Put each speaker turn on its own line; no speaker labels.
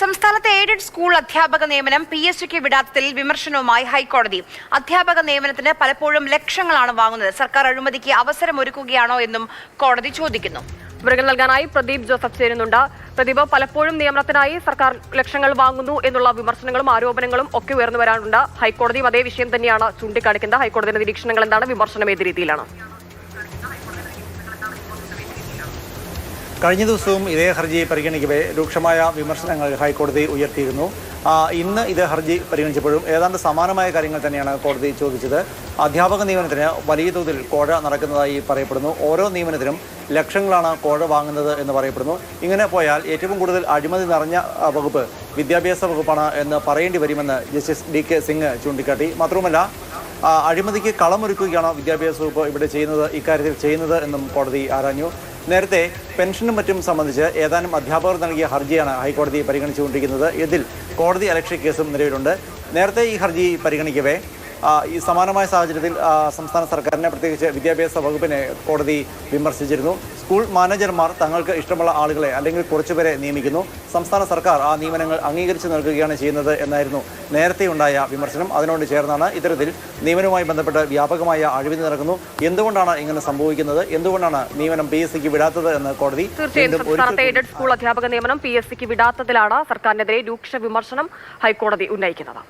സംസ്ഥാനത്തെ aided school അധ്യാപക നിയമനം പി എസ് സിക്ക് വിടാത്തതിൽ വിമർശനവുമായി ഹൈക്കോടതി. അധ്യാപക നിയമനത്തിന് പലപ്പോഴും ലക്ഷങ്ങളാണ് വാങ്ങുന്നത്. സർക്കാർ അഴിമതിക്ക് അവസരമൊരുക്കുകയാണോ എന്നും കോടതി ചോദിക്കുന്നു.
വിവരങ്ങൾ നൽകാനായി പ്രദീപ് ജോസഫ് ചേരുന്നുണ്ട് പ്രദീപ് പലപ്പോഴും നിയമനത്തിനായി സർക്കാർ ലക്ഷങ്ങൾ വാങ്ങുന്നു എന്നുള്ള വിമർശനങ്ങളും ആരോപണങ്ങളും ഒക്കെ ഉയർന്നു വരാനുണ്ട് ഹൈക്കോടതിയും അതേ വിഷയം തന്നെയാണ് ചൂണ്ടിക്കാണിക്കുന്നത്. ഹൈക്കോടതിയുടെ നിരീക്ഷണങ്ങൾ എന്താണ്? വിമർശനം ഏത് രീതിയിലാണ്?
കഴിഞ്ഞ ദിവസവും ഇതേ ഹർജി പരിഗണിക്കവേ രൂക്ഷമായ വിമർശനങ്ങൾ ഹൈക്കോടതി ഉയർത്തിയിരുന്നു. ഇന്ന് ഇതേ ഹർജി പരിഗണിച്ചപ്പോഴും ഏതാണ്ട് സമാനമായ കാര്യങ്ങൾ തന്നെയാണ് കോടതി ചോദിച്ചത്. അധ്യാപക നിയമനത്തിന് വലിയ തോതിൽ കോഴ നടക്കുന്നതായി പറയപ്പെടുന്നു. ഓരോ നിയമനത്തിനും ലക്ഷങ്ങളാണ് കോഴ വാങ്ങുന്നത് എന്ന് പറയപ്പെടുന്നു. ഇങ്ങനെ പോയാൽ ഏറ്റവും കൂടുതൽ അഴിമതി നിറഞ്ഞ വകുപ്പ് വിദ്യാഭ്യാസ വകുപ്പാണ് എന്ന് പറയേണ്ടി വരുമെന്ന് ജസ്റ്റിസ് ഡി കെ സിംഗ് ചൂണ്ടിക്കാട്ടി. മാത്രവുമല്ല അഴിമതിക്ക് കളമൊരുക്കുകയാണോ വിദ്യാഭ്യാസ വകുപ്പ് ഇവിടെ ചെയ്യുന്നത് ഇക്കാര്യത്തിൽ ചെയ്യുന്നത് എന്നും കോടതി ആരാഞ്ഞു. നേരത്തെ പെൻഷനും മറ്റും സംബന്ധിച്ച് ഏതാനും അധ്യാപകർ നൽകിയ ഹർജിയാണ് ഹൈക്കോടതി പരിഗണിച്ചുകൊണ്ടിരിക്കുന്നത്. ഇതിൽ കോടതി അലക്ഷ്യ കേസും നിലവിലുണ്ട്. നേരത്തെ ഈ ഹർജി പരിഗണിക്കവേ. ഈ സമാനമായ സാഹചര്യത്തിൽ സംസ്ഥാന സർക്കാരിനെ പ്രത്യേകിച്ച് വിദ്യാഭ്യാസ വകുപ്പിനെ കോടതി വിമർശിച്ചിരുന്നു. സ്കൂൾ മാനേജർമാർ തങ്ങൾക്ക് ഇഷ്ടമുള്ള ആളുകളെ അല്ലെങ്കിൽ കുറച്ചുപേരെ നിയമിക്കുന്നു. സംസ്ഥാന സർക്കാർ ആ നിയമനങ്ങൾ അംഗീകരിച്ചു നൽകുകയാണ് ചെയ്യുന്നത് എന്നായിരുന്നു നേരത്തെ ഉണ്ടായ വിമർശനം. അതിനോട് ചേർന്നാണ് ഇത്തരത്തിൽ നിയമനവുമായി ബന്ധപ്പെട്ട് വ്യാപകമായ അഴിമതി നടക്കുന്നു. എന്തുകൊണ്ടാണ് ഇങ്ങനെ സംഭവിക്കുന്നത്? എന്തുകൊണ്ടാണ് നിയമനം പി എസ് സിക്ക് വിടാത്തത് എന്ന് കോടതി
തീർച്ചയായും സ്കൂൾ അധ്യാപക നിയമനം പി എസ് സിക്ക് വിടാത്തതിലാണ് സർക്കാരിനെതിരെ രൂക്ഷ വിമർശനം ഹൈക്കോടതി ഉന്നയിക്കുന്നത്.